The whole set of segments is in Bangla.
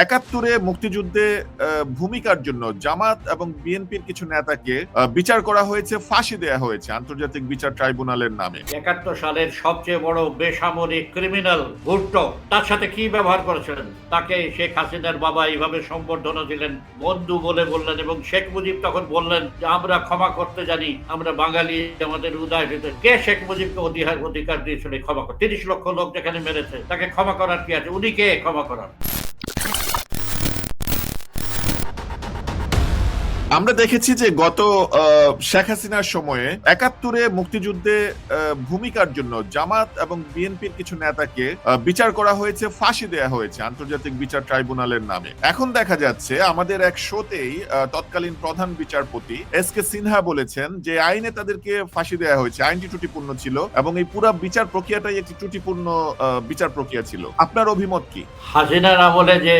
একাত্তরে মুক্তিযুদ্ধে ভূমিকার জন্য জামাত এবং বিএনপির কিছু নেতাকে বিচার করা হয়েছে, ফাঁসি দেয়া হয়েছে আন্তর্জাতিক বিচার ট্রাইব্যুনালের নামে। একাত্তর সালের সবচেয়ে বড় বেসামরিক ক্রিমিনাল ভুট্টো তার সাথে কি ব্যবহার করেছিলেন? তাকে শেখ হাসিনার বাবা এইভাবে সম্বর্ধনা দিলেন, বন্ধু বলে বললেন এবং শেখ মুজিব তখন বললেন যে, আমরা ক্ষমা করতে জানি, আমরা বাঙালি, আমাদের উদয় হইতে কে শেখ মুজিবকে অধিকার অধিকার দিয়েছিল ক্ষমা কর তিরিশ লক্ষ লোক যেখানে মেরেছে, তাকে ক্ষমা করার কি আছে? উনি কে? ক্ষমা করার। আমরা দেখেছি যে গত শেখ হাসিনার সময়ে একাত্তরে মুক্তিযুদ্ধে ভূমিকার জন্য জামাত এবং বিএনপির কিছু নেতাকে বিচার করা হয়েছে, ফাঁসি দেয়া হয়েছে আন্তর্জাতিক বিচার ট্রাইব্যুনালের নামে। এখন দেখা যাচ্ছে আমাদের এক শোতেই তৎকালীন প্রধান বিচারপতি এস কে সিনহা বলেছেন যে আইনে তাদেরকে ফাঁসি দেয়া হয়েছে, আইনটি ত্রুটিপূর্ণ ছিল এবং এই পুরো বিচার প্রক্রিয়াটাই একটি ত্রুটিপূর্ণ বিচার প্রক্রিয়া ছিল। আপনার অভিমত কি? হাসিনার আমলে যে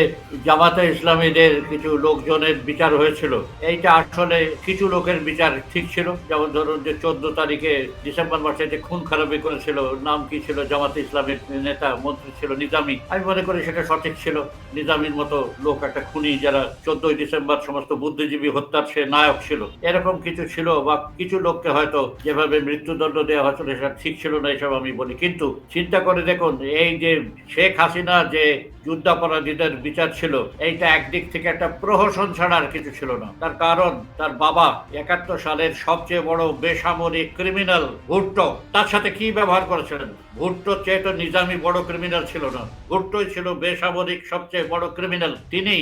জামাতে ইসলামীদের কিছু লোকজনের বিচার হয়েছিল এইটা আসলে কিছু লোকের বিচার ঠিক ছিল। যেমন ধরুন যে চোদ্দ তারিখে ডিসেম্বর মাসে যে খুন খারাপি করেছিল, নাম কি ছিল? জামাতে ইসলামের নেতা, মন্ত্রী ছিল নিজামি। আমি মনে করি সেটা সঠিক ছিল। নিজামির মতো লোক, একটা খুনি যারা চোদ্দই ডিসেম্বর সমস্ত বুদ্ধিজীবী হত্যার সে নায়ক ছিল। এরকম কিছু ছিল বা কিছু লোককে হয়তো যেভাবে মৃত্যুদণ্ড দেওয়া হয়েছিল, সেটা ঠিক ছিল না এসব আমি বলি। কিন্তু চিন্তা করে দেখুন, এই যে শেখ হাসিনা যে যুদ্ধাপরাধীদের বিচার ছিল, এইটা একদিক থেকে একটা প্রহসন ছাড়ার কিছু ছিল না। তার কারণ, তার বাবা একাত্তর সালের সবচেয়ে বড় বেসামরিক ক্রিমিনাল ভুট্টো। তার সাথে কি ব্যবহার করেছিলেন? ভুট্টোর চেয়ে তো নিজামি বড় ক্রিমিনাল ছিল না। ভুট্টোই ছিল বেসামরিক সবচেয়ে বড় ক্রিমিনাল তিনি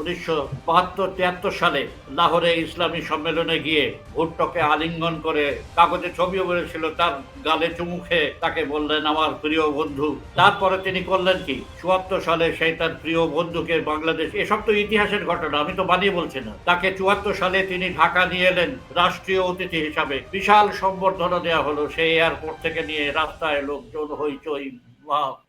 উনিশশো বাহাত্তর তিয়াত্তর সালে লাহোরে ইসলামী সম্মেলনে গিয়ে ভুট্টোকে আলিঙ্গন করে কাগজে ছবিও বলেছিল, তার গালে চুমু তাকে বললেন, আমার প্রিয় বন্ধু। তারপরে তিনি করলেন কি? চুয়াত্তর সালে সেই তার প্রিয় বন্ধুকে বাংলাদেশ, এসব তো ইতিহাসের ঘটনা, আমি তো বানিয়ে বলছি না। তাকে চুয়াত্তর সালে তিনি ঢাকা নিয়ে এলেন রাষ্ট্রীয় অতিথি হিসাবে। বিশাল সম্বর্ধনা দেওয়া হলো সেই এয়ারপোর্ট থেকে নিয়ে রাস্তায় লোকজন হইচই।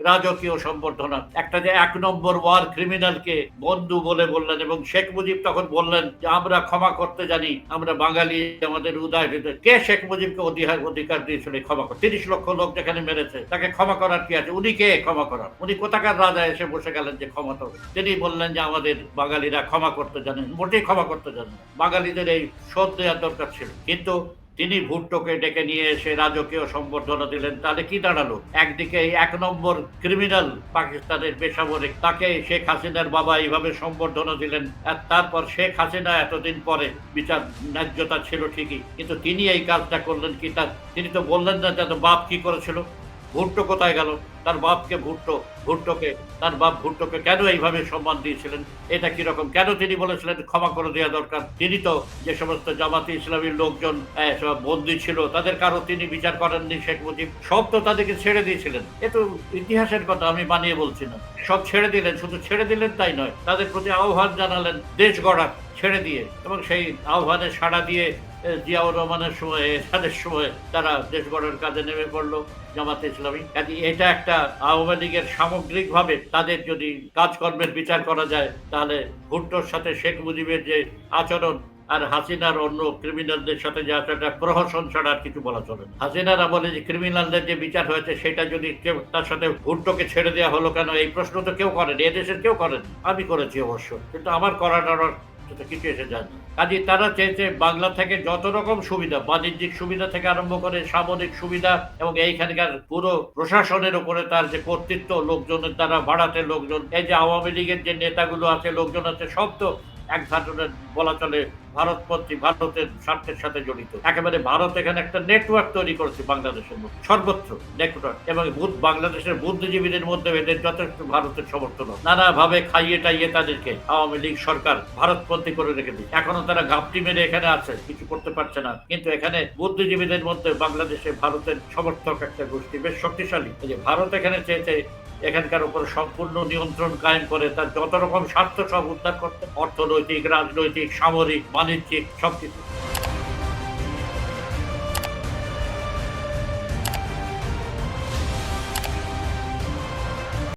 রাজকীয় সম্বর্ধনা একটা যে এক নম্বর ওয়ার ক্রিমিনালকে বন্ধু বলে বললেন এবং শেখ মুজিব তখন বললেন যে, আমরা ক্ষমা করতে জানি, আমরা বাঙালি, আমাদের উদয় কে শেখ মুজিবকে অধিকার অধিকার দিয়েছিল ক্ষমা কর তিরিশ লক্ষ লোক যেখানে মেরেছে, তাকে ক্ষমা করার কি আছে? উনি কে? ক্ষমা করার। উনি কোথাকার রাজা এসে বসে গেলেন যে ক্ষমা তো তিনি বললেন যে, আমাদের বাঙালিরা ক্ষমা করতে জানেন, মোটেই ক্ষমা করতে জানেন বাঙালিদের এই শোধ দেওয়ার দরকার ছিল। কিন্তু তিনি ভুট্টোকে ডেকে নিয়ে এসে রাজকীয় সম্বর্ধনা দিলেন। তাহলে কি দাঁড়াল? একদিকে এক নম্বর ক্রিমিনাল পাকিস্তানের বেসামরিক, তাকে শেখ হাসিনার বাবা এইভাবে সম্বর্ধনা দিলেন। আর তারপর শেখ হাসিনা এতদিন পরে বিচার ন্যায্যতা ছিল ঠিকই, কিন্তু তিনি এই কাজটা করলেন কি তার? তিনি তো বললেন না যে বাপ কি করেছিল। ভুট্টো কোথায় গেল? তার বাপকে ভুট্টো, ভুট্টোকে, তার বাপ ভুট্টোকে কেন এইভাবে সম্মান দিয়েছিলেন? এটা কীরকম? কেন তিনি বলেছিলেন, ক্ষমা করে দেওয়া দরকার? তিনি তো যে সমস্ত জামাতি ইসলামীর লোকজন বন্দী ছিল, তাদের কারও তিনি বিচার করেননি শেখ মুজিব। সব তো তাদেরকে ছেড়ে দিয়েছিলেন। এ তো ইতিহাসের কথা, আমি বানিয়ে বলছি না। সব ছেড়ে দিলেন, শুধু ছেড়ে দিলেন তাই নয়, তাদের প্রতি আহ্বান জানালেন, দেশ গড়ার, ছেড়ে দিয়ে। এবং সেই আহ্বানে সাড়া দিয়ে জিয়াউর রহমানের সময়, এরশাদের সময় তারা দেশ গড়ার কাজে নেমে পড়ল জামাতে ইসলামী। কাজে এটা একটা আওয়ামী লীগের সামগ্রিকভাবে তাদের যদি কাজকর্মের বিচার করা যায়, তাহলে ভুট্টোর সাথে শেখ মুজিবের যে আচরণ আর হাসিনার অন্য ক্রিমিনালদের সাথে যে আচরণটা, প্রহসন ছাড়া আর কিছু বলা চলে না। হাসিনার আমলে যে ক্রিমিনালদের যে বিচার হয়েছে, সেটা যদি কেউ তার সাথে ভুট্টোকে ছেড়ে দেওয়া হলো কেন? এই প্রশ্ন তো কেউ করেন, এদেশের কেউ করেন। আমি করেছি অবশ্য। কিন্তু আমার করার সেটা কিছু এসে যায় কাজে তারা চেয়েছে বাংলা থেকে যত রকম সুবিধা, বাণিজ্যিক সুবিধা থেকে আরম্ভ করে সামরিক সুবিধা এবং এইখানকার পুরো প্রশাসনের উপরে তার যে কর্তৃত্ব, লোকজনের দ্বারা বাড়াতে লোকজন, এই যে আওয়ামী লীগের যে নেতাগুলো আছে, লোকজন আছে, সব তো এক ধরনের বলা চলে ভারতপন্থী ভারতের স্বার্থের সাথে জড়িত। একেবারে ভারত এখানে একটা নেটওয়ার্ক তৈরি করেছে বাংলাদেশের মধ্যে। সর্বত্র নেটওয়ার্ক এবং বাংলাদেশের বুদ্ধিজীবীদের মধ্যে এদের যথেষ্ট ভারতের সমর্থন। নানাভাবে খাইয়ে টাইয়ে তাদেরকে আওয়ামী লীগ সরকার ভারতপন্থী করে রেখে দিচ্ছে এখনও তারা ঘাপটি মেরে এখানে আছে, কিছু করতে পারছে না। কিন্তু এখানে বুদ্ধিজীবীদের মধ্যে বাংলাদেশে ভারতের সমর্থক একটা গোষ্ঠী, বেশ শক্তিশালী। যে ভারত এখানে চেয়েছে এখানকার উপর সম্পূর্ণ নিয়ন্ত্রণ কায়েম করে তার যত রকম স্বার্থ সব উদ্ধার করতে অর্থনৈতিক, রাজনৈতিক, সামরিক, বাণিজ্যিক সবকিছু।